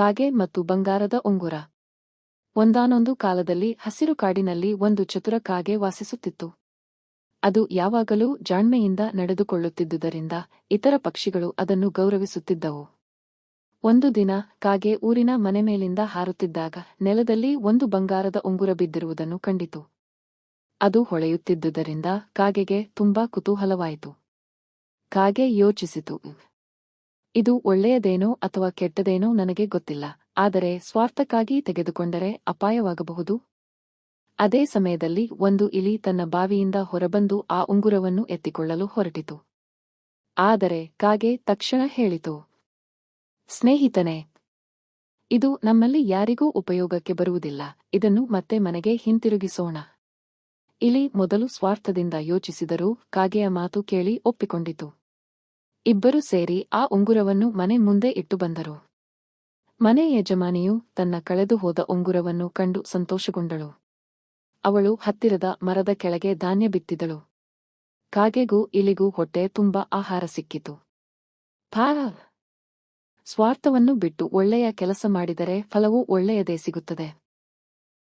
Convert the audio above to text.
ಕಾಗೆ ಮತ್ತು ಬಂಗಾರದ ಉಂಗುರ. ಒಂದಾನೊಂದು ಕಾಲದಲ್ಲಿ ಹಸಿರು ಕಾಡಿನಲ್ಲಿ ಒಂದು ಚತುರ ಕಾಗೆ ವಾಸಿಸುತ್ತಿತ್ತು. ಅದು ಯಾವಾಗಲೂ ಜಾಣ್ಮೆಯಿಂದ ನಡೆದುಕೊಳ್ಳುತ್ತಿದ್ದುದರಿಂದ ಇತರ ಪಕ್ಷಿಗಳು ಅದನ್ನು ಗೌರವಿಸುತ್ತಿದ್ದವು. ಒಂದು ದಿನ ಕಾಗೆ ಊರಿನ ಮನೆ ಮೇಲಿಂದ ಹಾರುತ್ತಿದ್ದಾಗ ನೆಲದಲ್ಲಿ ಒಂದು ಬಂಗಾರದ ಉಂಗುರ ಬಿದ್ದಿರುವುದನ್ನು ಕಂಡಿತು. ಅದು ಹೊಳೆಯುತ್ತಿದ್ದುದರಿಂದ ಕಾಗೆಗೆ ತುಂಬಾ ಕುತೂಹಲವಾಯಿತು. ಕಾಗೆ ಯೋಚಿಸಿತು ಇದು ಒಳ್ಳೆಯದೇನೋ ಅಥವಾ ಕೆಟ್ಟದೇನೋ ನನಗೆ ಗೊತ್ತಿಲ್ಲ, ಆದರೆ ಸ್ವಾರ್ಥಕ್ಕಾಗಿ ತೆಗೆದುಕೊಂಡರೆ ಅಪಾಯವಾಗಬಹುದು. ಅದೇ ಸಮಯದಲ್ಲಿ ಒಂದು ಇಲಿ ತನ್ನ ಬಾವಿಯಿಂದ ಹೊರಬಂದು ಆ ಉಂಗುರವನ್ನು ಎತ್ತಿಕೊಳ್ಳಲು ಹೊರಟಿತು. ಆದರೆ ಕಾಗೆ ತಕ್ಷಣ ಹೇಳಿತು, ಸ್ನೇಹಿತನೇ, ಇದು ನಮ್ಮಲ್ಲಿ ಯಾರಿಗೂ ಉಪಯೋಗಕ್ಕೆ ಬರುವುದಿಲ್ಲ, ಇದನ್ನು ಮತ್ತೆ ಮನೆಗೆ ಹಿಂತಿರುಗಿಸೋಣ. ಇಲಿ ಮೊದಲು ಸ್ವಾರ್ಥದಿಂದ ಯೋಚಿಸಿದರೂ ಕಾಗೆಯ ಮಾತು ಕೇಳಿ ಒಪ್ಪಿಕೊಂಡಿತು. ಇಬ್ಬರು ಸೇರಿ ಆ ಉಂಗುರವನ್ನು ಮನೆ ಮುಂದೆ ಇಟ್ಟು ಬಂದರು. ಮನೆ ಯಜಮಾನಿಯು ತನ್ನ ಕಳೆದು ಹೋದ ಉಂಗುರವನ್ನು ಕಂಡು ಸಂತೋಷಗೊಂಡಳು. ಅವಳು ಹತ್ತಿರದ ಮರದ ಕೆಳಗೆ ಧಾನ್ಯ ಬಿತ್ತಿದಳು. ಕಾಗೆಗೂ ಇಲಿಗೂ ಹೊಟ್ಟೆ ತುಂಬ ಆಹಾರ ಸಿಕ್ಕಿತು. ಪಾ, ಸ್ವಾರ್ಥವನ್ನು ಬಿಟ್ಟು ಒಳ್ಳೆಯ ಕೆಲಸ ಮಾಡಿದರೆ ಫಲವೂ ಒಳ್ಳೆಯದೇ ಸಿಗುತ್ತದೆ.